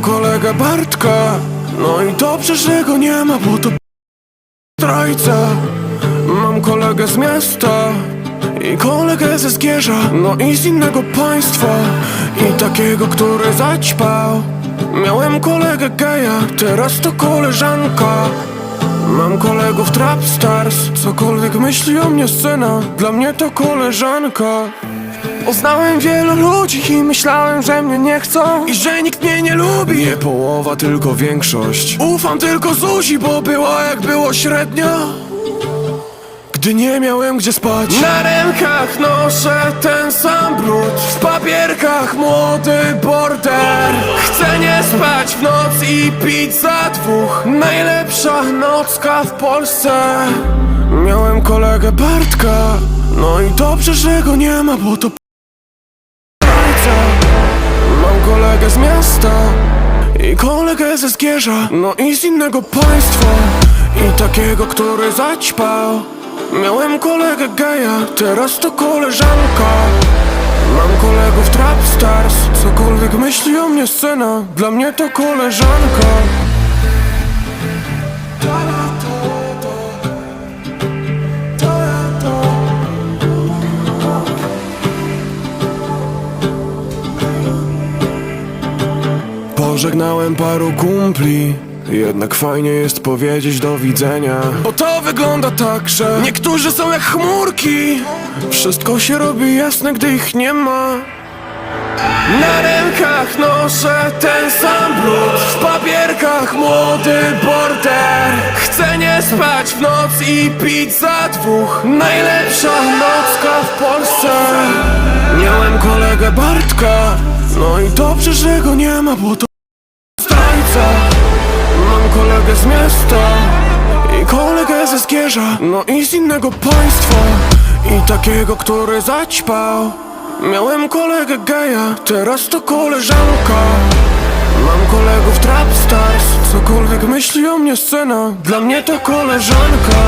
Mam kolegę Bartka. No i dobrze, że go nie ma, bo to Zdrajca Mam kolegę z miasta I kolegę ze Zgierza No i z innego państwa. I takiego, który zaćpał. Miałem kolegę geja Teraz to koleżanka. Mam kolegów Trapstars Cokolwiek myśli o mnie scena Dla mnie to koleżanka Poznałem wielu ludzi i myślałem, że mnie nie chcą. I że nikt mnie nie lubi. Nie połowa, tylko większość. Ufam tylko Zuzi, bo było jak było średnio. Gdy nie miałem gdzie spać. Na rękach noszę ten sam brud. W papierkach młody border. Chcę nie spać w noc i pić za dwóch. Najlepsza nocka w Polsce kolegę Bartka. No i dobrze, że go nie ma, bo to p***ca. Mam kolegę z miasta I kolegę ze Zgierza No i z innego państwa. I takiego, który zaćpał. Miałem kolegę geja Teraz to koleżanka. Mam kolegów Trapstars Cokolwiek myśli o mnie scena Dla mnie to koleżanka Pożegnałem paru kumpli. Jednak fajnie jest powiedzieć do widzenia. Bo to wygląda tak, że Niektórzy są jak chmurki. Wszystko się robi jasne, gdy ich nie ma. Na rękach noszę ten sam brud. W papierkach młody border Chcę nie spać w noc i pić za dwóch. Najlepsza nocka w Polsce. Miałem kolegę Bartka. No i dobrze, że go nie ma, bo to z miasta I kolegę ze Zgierza. No i z innego państwa I takiego, który zaćpał. Miałem kolegę geja Teraz to koleżanka. Mam kolegów Trapstars Cokolwiek myśli o mnie scena. Dla mnie to koleżanka